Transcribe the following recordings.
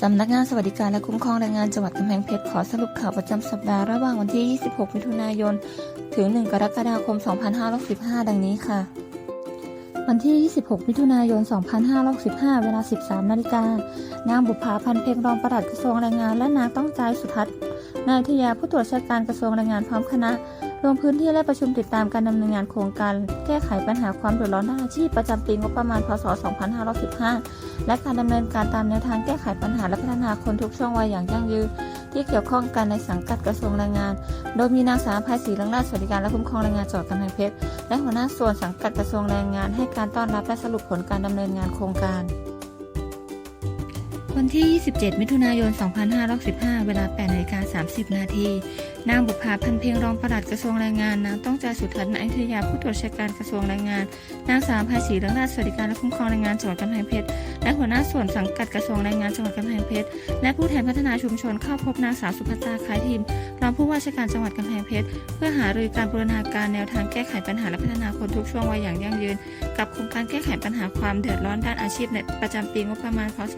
สำนักงานสวัสดิการและคุ้มครองแรงงานจังหวัดกำแพงเพชรขอสรุปข่าวประจำสัปดาห์ระหว่างวันที่ 26 มิถุนายน ถึง 1 กรกฎาคม 2565 ดังนี้ค่ะ วันที่ 26 มิถุนายน 2565 เวลา 13 นาฬิกานางบุภาพันธ์เพ็งรองปลัดกระทรวงแรงงานและนางต้องใจสุทัศน์นายทยาผู้ตรวจราชการกระทรวงแรงงานพร้อมคณะ ลงพื้นที่และประชุมติดตามการดำเนินงานโครงการแก้ไขปัญหาความเดือดร้อนด้านอาชีพประจำปีงบประมาณ พศ 2515 และการดำเนินการตามแนวทางแก้ไขปัญหาและพัฒนาคนทุกช่วงวัยอย่างยั่งยืนที่เกี่ยวข้องกันในสังกัดกระทรวงแรงงาน โดยมีนางสาวภัยศรีลังราชสวัสดิการและคุ้มครองแรงงานจังหวัดกำแพงเพชรและหัวหน้าส่วนสังกัดกระทรวงแรงงานให้การต้อนรับและสรุปผลการดำเนินงานโครงการ วันที่ 27 มิถุนายน 2515 เวลา8นาฬิกา30 นาที นางบุภาพันเพียงรองปลัดกระทรวงแรงงาน นางต้องใจสุทัศน์นายอยุธยาผู้ตรวจราชการกระทรวงแรงงาน นางสาวภาษีเรื่องราชสวัสดิการและคุ้มครองแรงงานจังหวัดกำแพงเพชร และหัวหน้าส่วนสังกัดกระทรวงแรงงานจังหวัดกำแพงเพชร และผู้แทนพัฒนาชุมชนเข้าพบนางสาวสุภัตาคล้ายทิมรองผู้ว่าราชการจังหวัดกำแพงเพชร เพื่อหารือการบูรณาการแนวทางแก้ไขปัญหาและพัฒนาคนทุกช่วงวัยอย่างยั่งยืน กับโครงการแก้ไขปัญหาความเดือดร้อนด้านอาชีพในประจำปีงบประมาณ พศ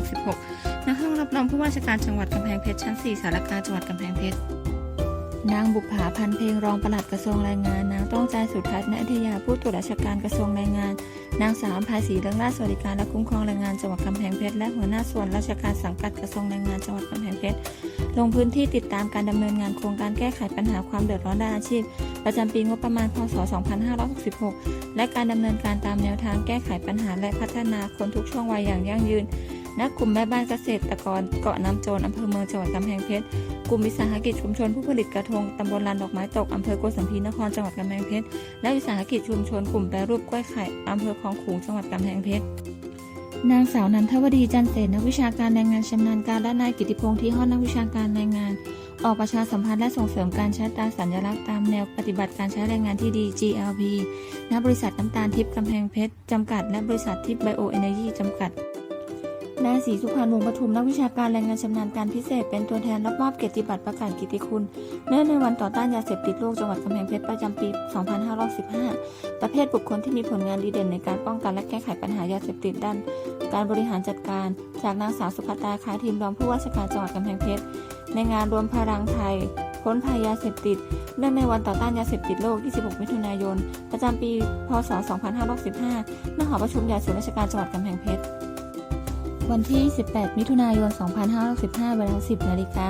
2566ณห้องรับรองผู้ว่าราชการจังหวัดกำแพงเพชรชั้น 4 สารกลางจังหวัดกำแพงเพชรนางบุภาพันเพลงรองปลัดกระทรวงแรงงาน นางต้องใจสุทัศน์ณอยุธยาผู้ตรวจราชการกระทรวงแรงงาน นางสาวภาษีเรื่องราชสวัสดิการและคุ้มครองแรงงานจังหวัดกำแพงเพชรและหัวหน้าส่วนราชการสังกัดกระทรวงแรงงานจังหวัดกำแพงเพชรลงพื้นที่ติดตามการดำเนินงานโครงการแก้ไขปัญหาความเดือดร้อนด้านอาชีพ ประจำปีงบประมาณพศ 2566 และการดำเนินการตามแนวทางแก้ไขปัญหาและพัฒนาคนทุกช่วงวัยอย่างยั่งยืน ณกลุ่มแม่บ้านเกษตรกรเกาะน้ำโจรอำเภอเมืองจังหวัดกำแพงเพชรกลุ่มวิสาหกิจชุมชนผู้ผลิตกระทงตำบลลานดอกไม้ตกอำเภอโกสัมพีนครจังหวัดกำแพงเพชรและวิสาหกิจชุมชนกลุ่มแปรรูปกล้วยไข่อำเภอคลองขลุงจังหวัดกำแพงเพชรนางสาวนันทวดีจันเสนนักวิชาการแรงงานชำนาญการและนายกิติพงษ์ที่ห้อนักวิชาการแรงงาน ออกประชาสัมพันธ์และส่งเสริมการใช้ตาสัญลักษณ์ตามแนวปฏิบัติการใช้แรงงานที่ดี GLP ณบริษัทน้ำตาลทิพย์กำแพงเพชรจำกัด และบริษัททิพย์ไบโอเอเนจีจำกัด นายศรีสุพรรณวงศ์ปทุมนักวิชาการแรงงานชำนาญการพิเศษ เป็นตัวแทนรับมอบเกียรติบัตรประกาศกิติคุณ เนื่องในวันต่อต้านยาเสพติดโลกจังหวัดกำแพงเพชรประจำปี 2515 ประเภทบุคคลที่มีผลงานดีเด่นในการป้องกันและแก้ไขปัญหายาเสพติดด้าน การบริหารจัดการ จากนางสาวสุภัตตาคายทีมรองผู้ว่าราชการจังหวัดกำแพงเพชรในงานรวมพลังไทยพ้นภัยยาเสพติด เนื่องในวันต่อต้านยาเสพติดโลก 26 มิถุนายน ประจำปี พศ 2565ณ หอประชุมใหญ่ศูนย์ราชการจังหวัดกำแพงเพชร วันที่ 18 มิถุนายน 2565 เวลา 10 นาฬิกา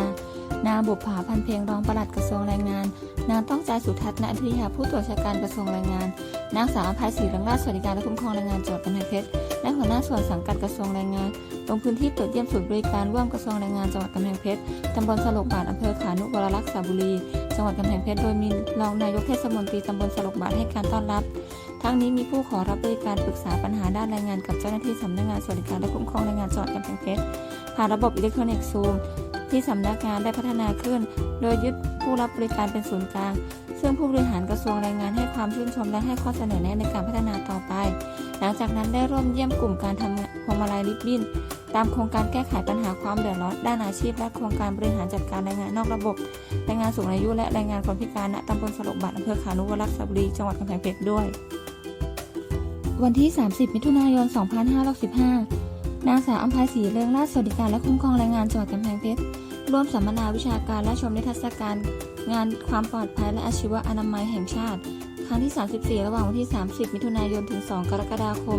นางบุภาพันเพลงรองปลัดกระทรวงแรงงาน นางต้องใจสุทัศน์ณอยุธยาผู้ตรวจราชการกระทรวงแรงงาน นางสาวอภัยศรีรังราชสวัสดิการและคุ้มครองแรงงานจังหวัดกำแพงเพชร และหัวหน้าส่วนสังกัดกระทรวงแรงงาน ลงพื้นที่ตรวจเยี่ยมศูนย์บริการร่วมกระทรวงแรงงานจังหวัดกำแพงเพชร ตำบลสลกบาทอำเภอขานุวรลักษ์สระบุรี จังหวัดกำแพงเพชร โดยมีรองนายกเทศมนตรีตำบลสลกบาทให้การต้อนรับ ทั้งนี้มีผู้ขอรับบริการปรึกษาปัญหาด้านแรงงานกับเจ้าหน้าที่สำนักงานสวัสดิการและคุ้มครองแรงงานจังหวัดกำแพงเพชรผ่านระบบอิเล็กทรอนิกส์ซูมที่สำนักงานได้พัฒนาขึ้น โดยยึดผู้รับบริการเป็นศูนย์กลาง ซึ่งผู้บริหารกระทรวงแรงงานให้ความชื่นชมและให้ข้อเสนอแนะในการพัฒนาต่อไป หลังจากนั้นได้ร่วมเยี่ยมกลุ่มการทำพวงมาลัยริบบิ้นตามโครงการแก้ไขปัญหาความเดือดร้อนด้านอาชีพ และโครงการบริหารจัดการแรงงานนอกระบบ แรงงานสูงอายุและแรงงานคนพิการณตำบลสลกบาทอำเภอขานุวรรลักษ์สระบุรี จังหวัดกำแพงเพชรด้วย วันที่ 30 มิถุนายน 2565 นางสาวอัมภัยศรีเรืองราชสวัสดิการและคุ้มครองแรงงานจังหวัดกำแพงเพชร ร่วมสัมมนาวิชาการและชมนิทรรศการ งานความปลอดภัยและอาชีวะอนามัยแห่งชาติ ครั้งที่ 34 ระหว่างวันที่ 30 มิถุนายน ถึง 2 กรกฎาคม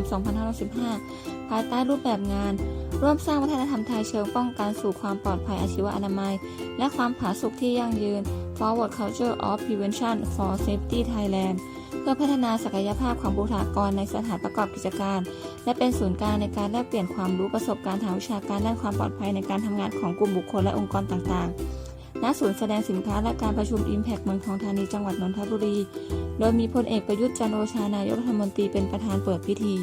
2565 ภายใต้รูปแบบงาน ร่วมสร้างวัฒนธรรมไทยเชิงป้องกันสู่ความปลอดภัยอาชีวะอนามัย และความผาสุกที่ยั่งยืน Forward Culture of Prevention for Safety Thailand เพื่อพัฒนาศักยภาพของบุคลากรในสถานประกอบกิจการ และเป็นศูนย์กลางในการแลกเปลี่ยนความรู้ประสบการณ์ทางวิชาการด้านความปลอดภัยในการทำงานของกลุ่มบุคคลและองค์กรต่างๆ ณ ศูนย์แสดงสินค้าและการประชุม Impact เมืองทองธานีจังหวัดนนทบุรี โดยมีพลเอกประยุทธ์จันโอชานายกรัฐมนตรีเป็นประธานเปิดพิธี